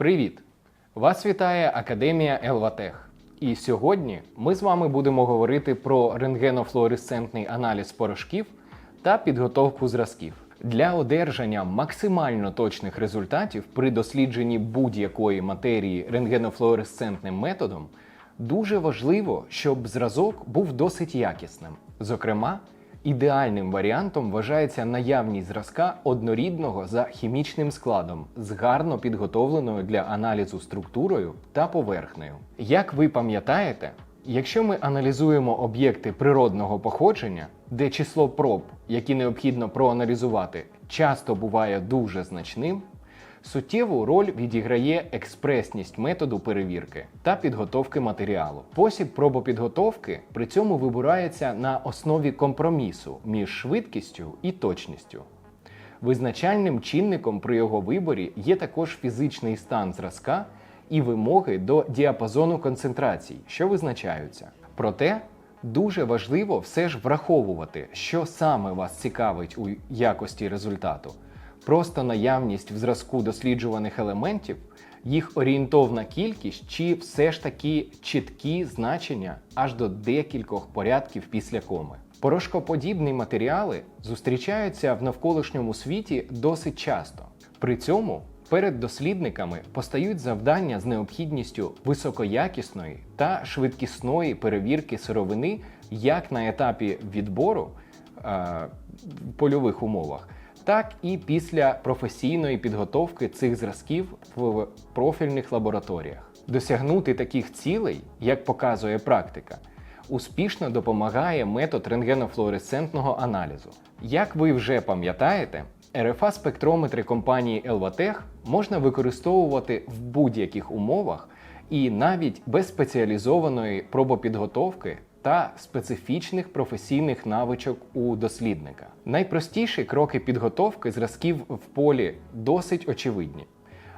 Привіт! Вас вітає Академія Елватех. І сьогодні ми з вами будемо говорити про рентгенофлуоресцентний аналіз порошків та підготовку зразків. Для одержання максимально точних результатів при дослідженні будь-якої матерії рентгенофлуоресцентним методом дуже важливо, щоб зразок був досить якісним. Зокрема, ідеальним варіантом вважається наявність зразка однорідного за хімічним складом з гарно підготовленою для аналізу структурою та поверхнею. Як ви пам'ятаєте, якщо ми аналізуємо об'єкти природного походження, де число проб, які необхідно проаналізувати, часто буває дуже значним, Суттєву роль відіграє експресність методу перевірки та підготовки матеріалу. Спосіб пробопідготовки при цьому вибирається на основі компромісу між швидкістю і точністю. Визначальним чинником при його виборі є також фізичний стан зразка і вимоги до діапазону концентрацій, що визначаються. Проте дуже важливо все ж враховувати, що саме вас цікавить у якості результату. Просто наявність в зразку досліджуваних елементів, їх орієнтовна кількість чи все ж таки чіткі значення аж до декількох порядків після коми. Порошкоподібні матеріали зустрічаються в навколишньому світі досить часто. При цьому перед дослідниками постають завдання з необхідністю високоякісної та швидкісної перевірки сировини як на етапі відбору е, польових умовах, так і після професійної підготовки цих зразків в профільних лабораторіях. Досягнути таких цілей, як показує практика, успішно допомагає метод рентгенофлуоресцентного аналізу. Як ви вже пам'ятаєте, РФА спектрометри компанії Elvatech можна використовувати в будь-яких умовах і навіть без спеціалізованої пробопідготовки та специфічних професійних навичок у дослідника. Найпростіші кроки підготовки зразків в полі досить очевидні.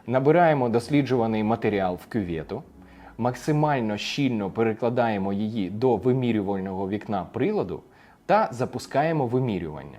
Набираємо досліджуваний матеріал в кювету, максимально щільно перекладаємо її до вимірювального вікна приладу та запускаємо вимірювання,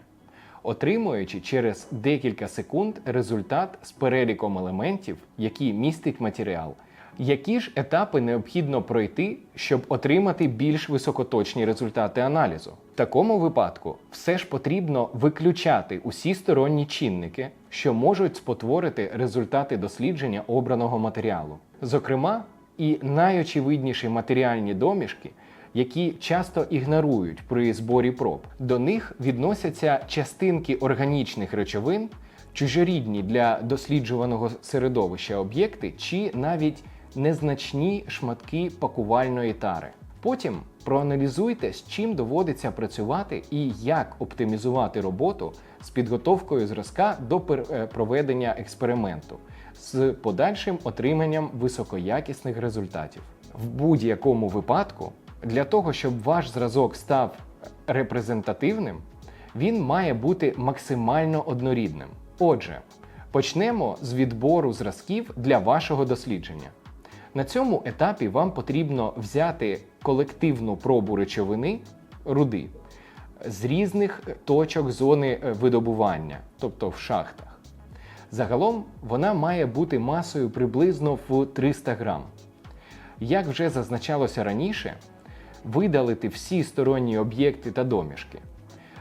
отримуючи через декілька секунд результат з переліком елементів, які містить матеріал. Які ж етапи необхідно пройти, щоб отримати більш високоточні результати аналізу? В такому випадку все ж потрібно виключати усі сторонні чинники, що можуть спотворити результати дослідження обраного матеріалу. Зокрема, і найочевидніші матеріальні домішки, які часто ігнорують при зборі проб. До них відносяться частинки органічних речовин, чужорідні для досліджуваного середовища об'єкти, чи навіть незначні шматки пакувальної тари. Потім проаналізуйте, з чим доводиться працювати і як оптимізувати роботу з підготовкою зразка до е, проведення експерименту з подальшим отриманням високоякісних результатів. В будь-якому випадку, для того, щоб ваш зразок став репрезентативним, він має бути максимально однорідним. Отже, почнемо з відбору зразків для вашого дослідження. На цьому етапі вам потрібно взяти колективну пробу речовини руди з різних точок зони е, видобування, тобто в шахтах. Загалом вона має бути масою приблизно в 300 грам. Як вже зазначалося раніше, видалити всі сторонні об'єкти та домішки.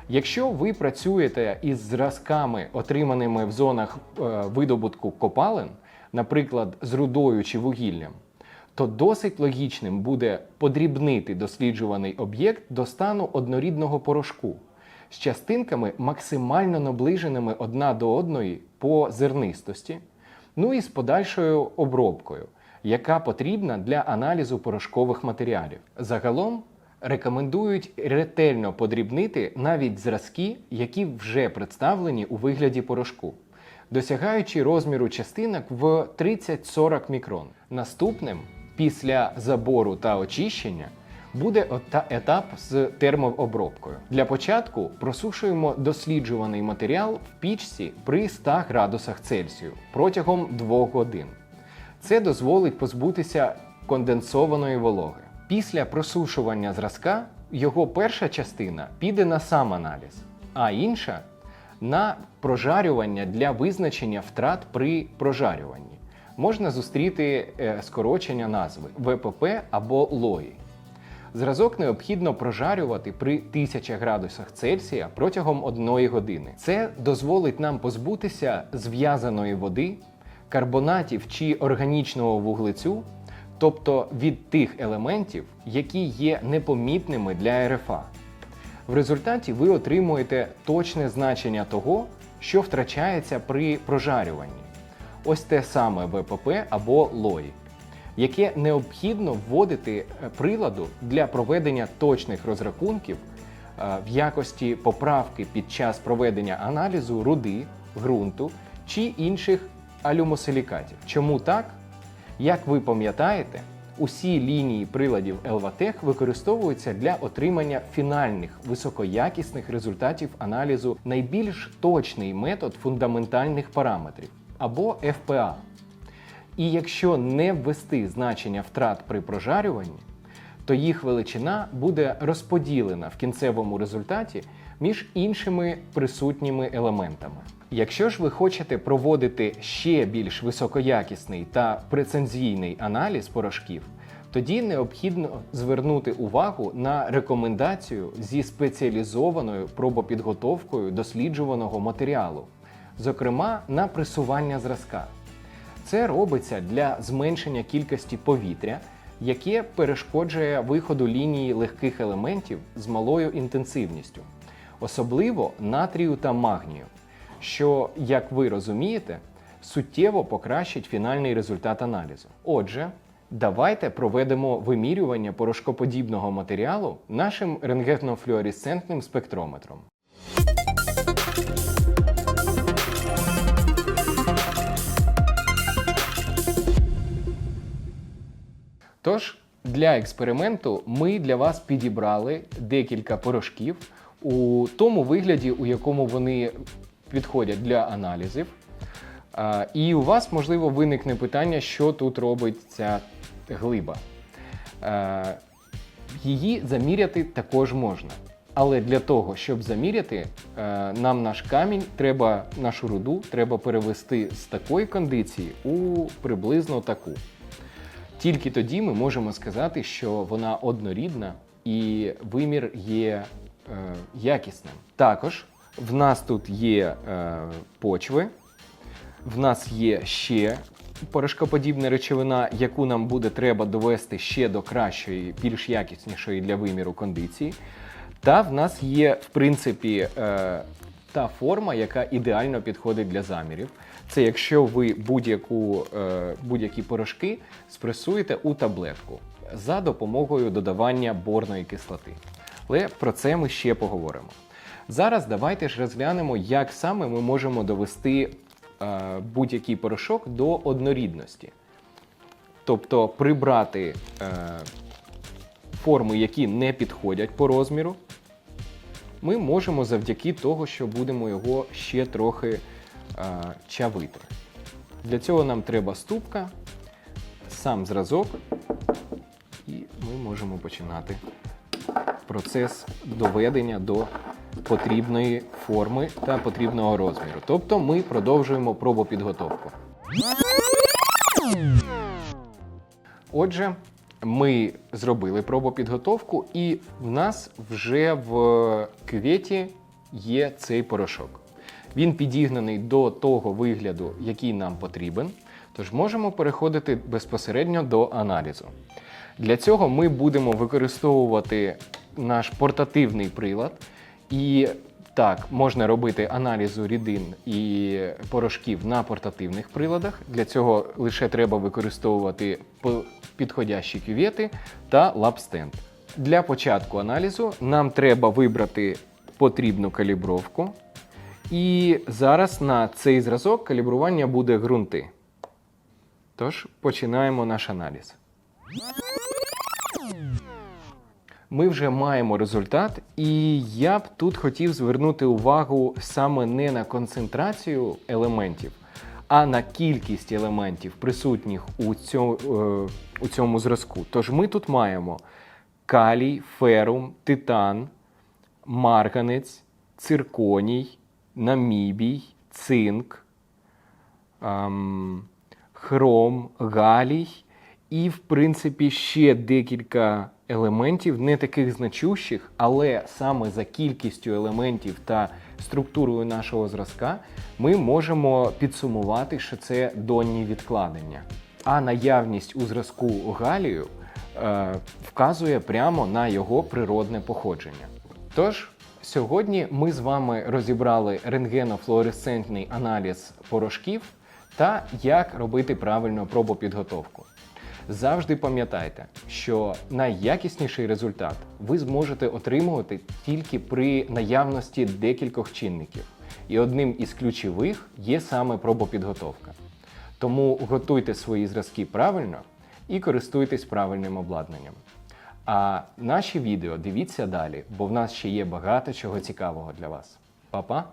Якщо ви працюєте із зразками, отриманими в зонах е, видобутку копалин, наприклад, з рудою чи вугіллям, то досить логічним буде подрібнити досліджуваний об'єкт до стану однорідного порошку з частинками максимально наближеними одна до одної по зернистості, ну і з подальшою обробкою, яка потрібна для аналізу порошкових матеріалів. Загалом рекомендують ретельно подрібнити навіть зразки, які вже представлені у вигляді порошку, досягаючи розміру частинок в 30-40 мікрон. Наступним, після забору та очищення, буде етап з термообробкою. Для початку просушуємо досліджуваний матеріал в пічці при 100 градусах Цельсію протягом 2 годин. Це дозволить позбутися конденсованої вологи. Після просушування зразка його перша частина піде на сам аналіз, а інша на прожарювання для визначення втрат при прожарюванні. можна зустріти е, скорочення назви ВПП або лої. Зразок необхідно прожарювати при 1000 градусах Цельсія протягом 1 години. Це дозволить нам позбутися зв'язаної води, карбонатів чи органічного вуглецю, тобто від тих елементів, які є непомітними для РФА. В результаті ви отримуєте точне значення того, що втрачається при прожарюванні. Ось те саме ВПП або лої, яке необхідно вводити е, приладу для проведення точних розрахунків е, в якості поправки під час проведення аналізу руди, ґрунту чи інших алюмосилікатів. Чому так? Як ви пам'ятаєте, усі лінії приладів Elvatech використовуються для отримання фінальних високоякісних результатів аналізу найбільш точний метод фундаментальних параметрів або FPA. І якщо не ввести значення втрат при прожарюванні, то їх величина буде розподілена в кінцевому результаті між іншими присутніми елементами. Якщо ж ви хочете проводити ще більш високоякісний та прецензійний аналіз порошків, тоді необхідно звернути увагу на рекомендацію зі спеціалізованою пробопідготовкою досліджуваного матеріалу, зокрема на пресування зразка. Це робиться для зменшення кількості повітря, яке перешкоджує виходу лінії легких елементів з малою інтенсивністю, особливо натрію та магнію, що, як ви розумієте, суттєво покращить фінальний результат аналізу. Отже, давайте проведемо вимірювання порошкоподібного матеріалу нашим рентгенофлюоресцентним спектрометром. Тож, для експерименту ми для вас підібрали декілька порошків у тому вигляді, у якому вони підходять для аналізів. І у вас, можливо, виникне питання, що тут робить ця глиба. Її заміряти також можна. Але для того, щоб заміряти, е, нам наш камінь треба, нашу руду треба перевести з такої кондиції у приблизно таку. Тільки тоді ми можемо сказати, що вона однорідна і вимір є е, якісним. Також в нас тут є е, почви, в нас є ще порошкоподібна речовина, яку нам буде треба довести ще до кращої, більш якіснішої для виміру кондиції. Та в нас є, в принципі, е, та форма, яка ідеально підходить для замірів. Це якщо ви будь-яку, е, будь-які порошки спресуєте у таблетку за допомогою додавання борної кислоти. Але про це ми ще поговоримо. Зараз давайте ж розглянемо, як саме ми можемо довести е, будь-який порошок до однорідності. Тобто прибрати е, форми, які не підходять по розміру, ми можемо завдяки того, що будемо його ще трохи а, чавити. Для цього нам треба ступка, сам зразок, і ми можемо починати процес доведення до потрібної форми та потрібного розміру. Тобто ми продовжуємо пробопідготовку. Отже, ми зробили пробопідготовку, і в нас вже в кюветі є цей порошок. Він підігнаний до того вигляду, який нам потрібен. Тож можемо переходити безпосередньо до аналізу. Для цього ми будемо використовувати наш портативний прилад. І так, можна робити аналізу рідин і порошків на портативних приладах. Для цього лише треба використовувати підходящі кювети та лабстенд. Для початку аналізу нам треба вибрати потрібну калібровку. І зараз на цей зразок калібрування буде ґрунти. Тож починаємо наш аналіз. Ми вже маємо результат, і я б тут хотів звернути увагу саме не на концентрацію елементів, а на кількість елементів, присутніх у цьому, е, у цьому зразку. Тож ми тут маємо калій, ферум, титан, марганець, цирконій, намібій, цинк, ем, хром, галій і, в принципі, ще декілька елементів, не таких значущих, але саме за кількістю елементів та структурою нашого зразка ми можемо підсумувати, що це донні відкладення. А наявність у зразку галію е, вказує прямо на його природне походження. Тож, сьогодні ми з вами розібрали рентгенофлуоресцентний аналіз порошків та як робити правильно пробопідготовку. Завжди пам'ятайте, що найякісніший результат ви зможете отримувати тільки при наявності декількох чинників. І одним із ключових є саме пробопідготовка. Тому готуйте свої зразки правильно і користуйтесь правильним обладнанням. А наші відео дивіться далі, бо в нас ще є багато чого цікавого для вас. Па-па!